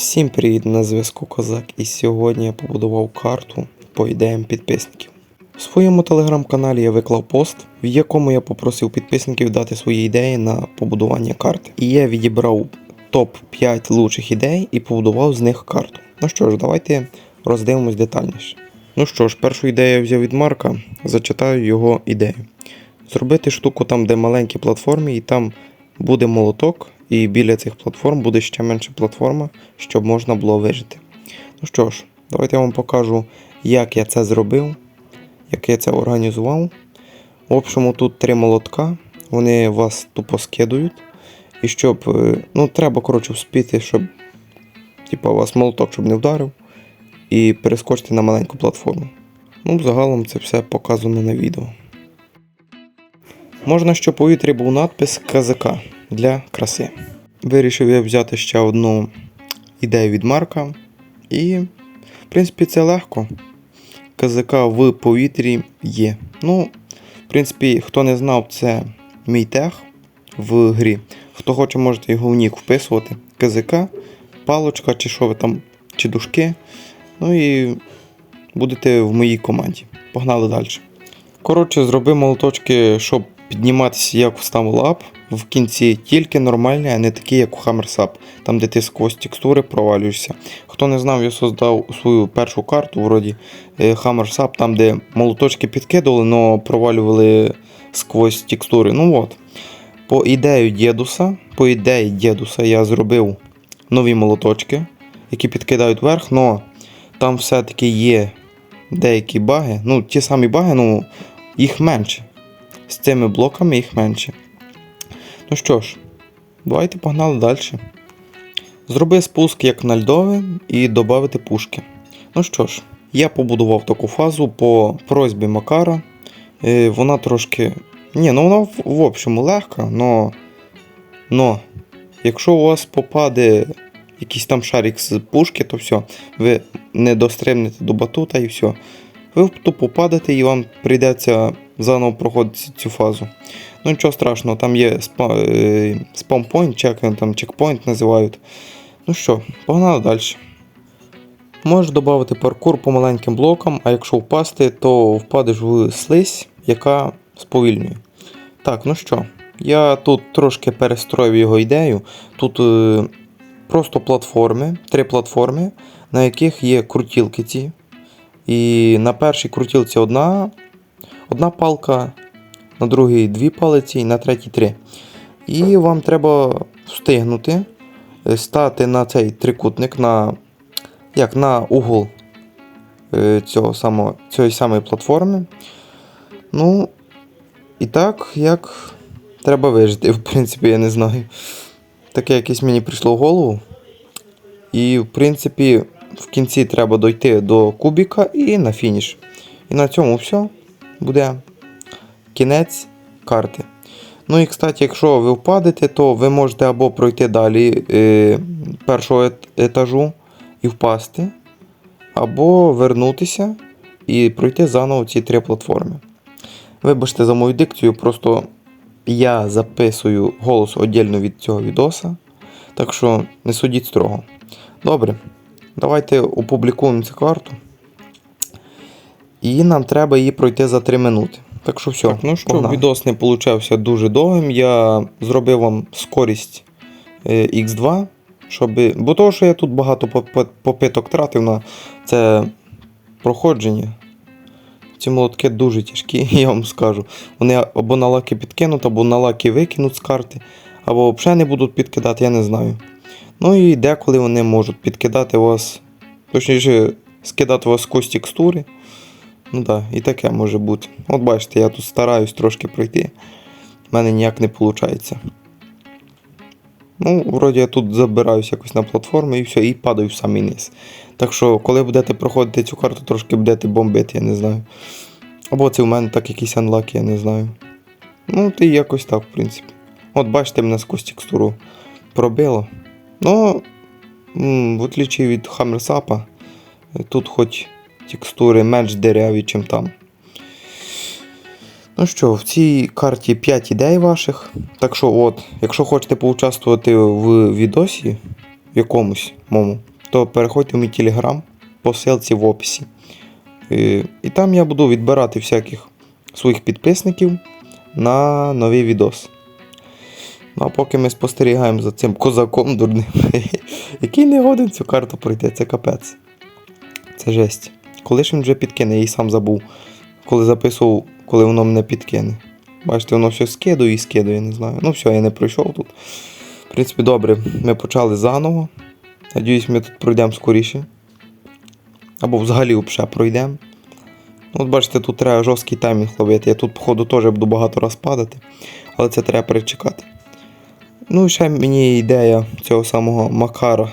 Всім привіт на зв'язку Козак. І сьогодні я побудував карту по ідеям підписників. В своєму телеграм-каналі я виклав пост, в якому я попросив підписників дати свої ідеї на побудування карти. І я відібрав топ-5 лучших ідей і побудував з них карту. Ну що ж, давайте роздивимось детальніше. Ну що ж, першу ідею я взяв від Марка, зачитаю його ідею. Зробити штуку там, де маленькі платформи, і там буде молоток, і біля цих платформ буде ще менше платформа, щоб можна було вижити. Ну що ж, давайте я вам покажу, як я це зробив, як я це організував. В общому, тут три молотка, вони вас тупо скидують. І щоб. е, Ну, треба, коротше, вспіти, щоб типа, у вас молоток щоб не вдарив. І перескочити на маленьку платформу. Ну, загалом це все показано на відео. Можна, щоб у повітрі був надпис КЗК для краси. Вирішив я взяти ще одну ідею від Марка. І, в принципі, це легко. КЗК в повітрі є. Ну, в принципі, хто не знав, це мій тег в грі. Хто хоче, можете його в нік вписувати. КЗК, палочка, чи що ви там, чи дужки. Ну і будете в моїй команді. Погнали далі. Коротше, зроби молоточки, щоб підніматися як в Stumble в кінці тільки нормальні, а не такі, як у Hammersap, там де ти сквозь текстури провалюєшся. Хто не знав, я создав свою першу карту, вроді е, Hammersap, там де молоточки підкидували, але провалювали сквозь текстури. Ну от. По ідею дідуса, по ідеї дідуса я зробив нові молоточки, які підкидають вверх, але там все-таки є деякі баги. Ну, ті самі баги, ну їх менше. З цими блоками їх менше. Ну що ж, давайте погнали далі. Зроби спуск як на льдове і додати пушки. Ну що ж, я побудував таку фазу по просьбі Макара. Е, вона трошки. Ні, ну вона в, общому легка, но. но якщо у вас попаде якийсь там шарик з пушки, то все, ви не достримнете до батута і все. Ви тупо падаєте і вам прийдеться заново проходити цю фазу. Ну нічого страшного, там є спа, е, спампойнт, як він там чекпойнт називають. Ну що, погнали далі. Можеш додати паркур по маленьким блокам, а якщо впасти, то впадеш в слизь, яка сповільнює. Так, ну що, я тут трошки перестроїв його ідею. Тут е, просто платформи, три платформи, на яких є крутілки ці. І на першій крутілці одна, одна палка, на другій дві палиці, і на третій три. І вам треба встигнути е, стати на цей трикутник, на, як на угол е, цього самого, цієї самої платформи. Ну, і так, як треба вижити, в принципі, я не знаю. Таке якесь мені прийшло в голову. І, в принципі, в кінці треба дойти до кубіка і на фініш. І на цьому все буде кінець карти. Ну і, кстати, якщо ви впадете, то ви можете або пройти далі е, першого етажу і впасти, або вернутися і пройти заново ці три платформи. Вибачте за мою дикцію, просто я записую голос віддільно від цього відоса, так що не судіть строго. Добре, давайте опублікуємо цю карту. І нам треба її пройти за 3 минути. Так що все. Так, ну що, відос не получався дуже довгим. Я зробив вам скорість е, X2, щоб. Бо того, що я тут багато попиток тратив на це проходження. Ці молотки дуже тяжкі, я вам скажу. Вони або на лаки підкинуть, або на лаки викинуть з карти, або взагалі не будуть підкидати, я не знаю. Ну і деколи вони можуть підкидати вас, точніше, скидати вас сквозь текстури. Ну так, і таке може бути. От бачите, я тут стараюсь трошки пройти. В мене ніяк не виходить. Ну, вроді я тут забираюсь якось на платформу і все, і падаю в самий низ. Так що, коли будете проходити цю карту, трошки будете бомбити, я не знаю. Або це в мене так якийсь анлак, я не знаю. Ну, ти якось так, в принципі. От бачите, мене сквозь текстуру пробило. Ну, в отличие від Хаммерсапа, тут хоч текстури менш дереві, чим там. Ну що, в цій карті 5 ідей ваших. Так що, от, якщо хочете поучаствувати в відосі якомусь моєму, то переходьте в мій телеграм по ссылці в описі. Е, І там я буду відбирати всяких своїх підписників на новий відос. Ну а поки ми спостерігаємо за цим козаком дурним, який не годен цю карту пройти, це капець. Це жесть. Коли ж він вже підкине, я її сам забув, коли записував, коли воно мене підкине. Бачите, воно все скидує і скидує, не знаю. Ну все, я не пройшов тут. В принципі, добре, ми почали заново. Надіюсь, ми тут пройдемо скоріше. Або взагалі взагалі пройдемо. Ну, От бачите, тут треба жорсткий таймінг ловити. Я тут, походу, теж буду багато раз падати, але це треба перечекати. Ну, і ще мені ідея цього самого Макара.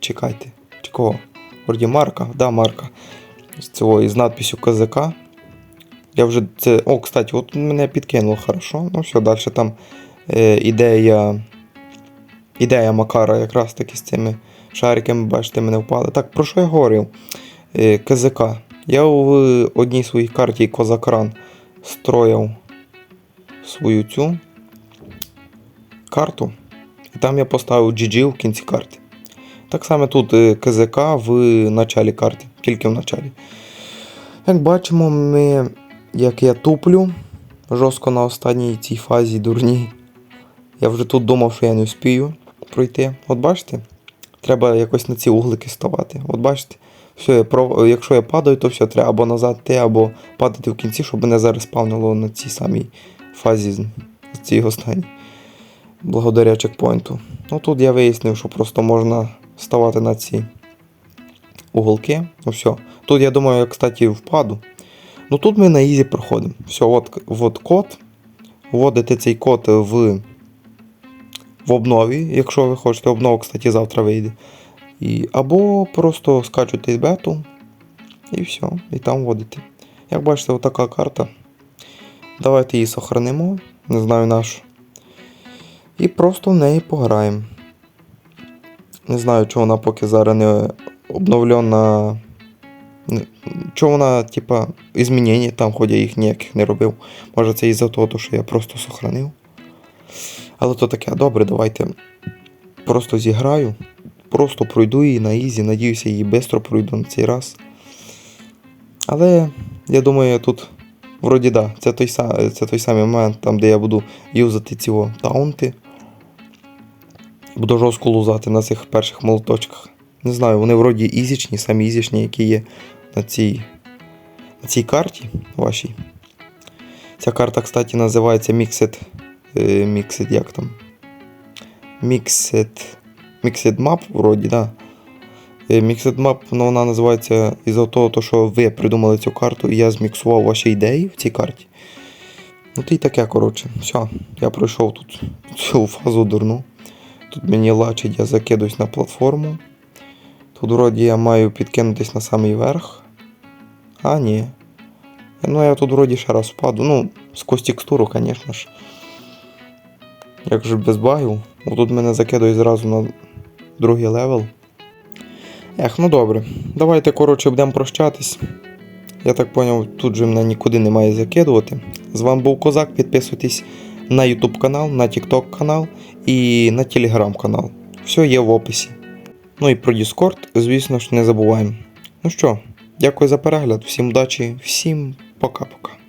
Чекайте, чи кого? Вроді Марка, да, Марка. З цього із надписю КЗК. Я вже це. О, кстати, от мене підкинуло хорошо. Ну все, далі там е, ідея. Ідея Макара якраз таки з цими шариками, бачите, мене впали. Так, про що я говорив? Е, КЗК. Я в одній своїй карті Козакран строяв свою цю карту. І там я поставив GG в кінці карти. Так само тут е, КЗК в началі карти, тільки в началі. Як бачимо, ми, як я туплю жорстко на останній цій фазі дурній. Я вже тут думав, що я не вспію пройти. От бачите? Треба якось на ці углики ставати. От бачите? Все, я про... якщо я падаю, то все, треба або назад йти, або падати в кінці, щоб мене зараз спавнило на цій самій фазі, цій останній. Благодаря чекпоінту. Ну тут я вияснив, що просто можна ставати на ці уголки. Ну все. Тут я думаю, я, кстати, впаду. Ну тут ми на ізі проходимо. Все, от, от код. Вводите цей код в, в обнові, якщо ви хочете. Обнова, кстати, завтра вийде. І, або просто скачуєте бету і все, і там вводите. Як бачите, отака карта. Давайте її сохранимо, не знаю нашу. І просто в неї пограємо. Не знаю, чого вона поки зараз не обновлена. Чого вона, типа, змінення там, хоч я їх ніяких не робив. Може це із-за того, що я просто сохранив. Але то таке, добре, давайте просто зіграю. Просто пройду її на ізі, надіюся, її швидко пройду на цей раз. Але я думаю, тут вроді да, це той, са- це той самий момент, там, де я буду юзати ці таунти. Буду жорстко лузати на цих перших молоточках. Не знаю, вони вроді ізічні, самі ізічні, які є на цій, на цій карті вашій. Ця карта, кстати, називається Mixed. е, Mixed, як там? Mixed. Mixed Map, вроді, да. Е, Mixed Map, ну, вона називається із-за того, то, що ви придумали цю карту, і я зміксував ваші ідеї в цій карті. Ну, то й таке, коротше. Все, я пройшов тут цю фазу дурну. Тут мені лачить, я закидуюсь на платформу. Тут вроді я маю підкинутись на самий верх. А, ні. Ну, я тут вроді ще раз впаду. Ну, сквозь текстуру, звісно ж. Як же без багів. Тут мене закидує зразу на другий левел. Ех, ну добре. Давайте, коротше, будемо прощатись. Я так поняв, тут же мене нікуди немає закидувати. З вами був Козак. Підписуйтесь на YouTube канал, на TikTok канал і на Telegram канал. Все є в описі. Ну і про Discord, звісно ж, не забуваємо. Ну що, дякую за перегляд, всім удачі, всім пока-пока.